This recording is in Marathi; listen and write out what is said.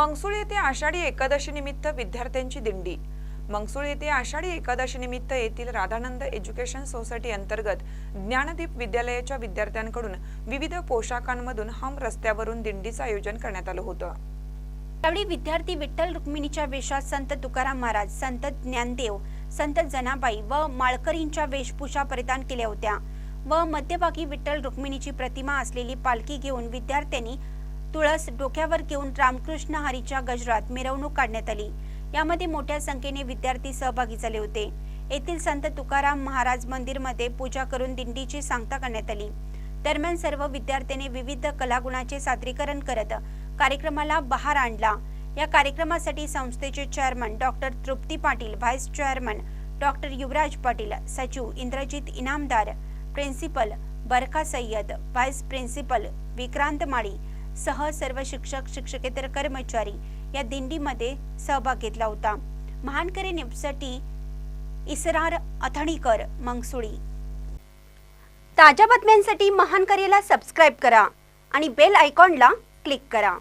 मंगसूळ येथे आषाढी एकादशी निमित्त विद्यार्थ्यांची दिंडी. मंगसूळ येथे आषाढी एकादशी निमित्त येथील राधानंद एज्युकेशन सोसायटी अंतर्गत ज्ञानदीप विद्यालयाच्या विद्यार्थ्यांकडून विविध पोशाखांमधून हम रस्त्यावरून दिंडीचं आयोजन करण्यात आलं होतं. यावेळी विद्यार्थी विठ्ठल रुक्मिणीच्या वेशात संत तुकाराम महाराज संत ज्ञानदेव संत जनाबाई व माळकरींच्या वेशभूषा परिधान केल्या होत्या. व मध्यभागी विठ्ठल रुक्मिणीची प्रतिमा असलेली पालखी घेऊन विद्यार्थ्यांनी तुळस डोक्यावर घेऊन रामकृष्ण हरीच्या गजरात मिरवणूक काढण्यात आली. यामध्ये मोठ्या संख्येने विद्यार्थी सहभागी झाले होते. येथील संत तुकाराम महाराज मंदिरमध्ये पूजा करून दिंडीची सांगता करण्यात आली. दरम्यान सर्व विद्यार्थ्यांनी विविध कलागुणाचे सादरीकरण करत कार्यक्रमाला बहार आणला. या कार्यक्रमासाठी संस्थेचे chairman doctor Trupti Patil vice chairman doctor Yuvraj Patil सचिव Indrajit Inamdar principal Barkha Sayyed vice principal Vikrant Mali सह सर्व शिक्षक शिक्षकेतर कर्मचारी या दिंडीमध्ये सहभाग घेतला होता. महानकरी न्यूजसाठी इसरार अथणीकर मंगसुळी. ताज्या बातम्यांसाठी महानकरेला सबस्क्राईब करा आणि बेल आयकॉनला क्लिक करा.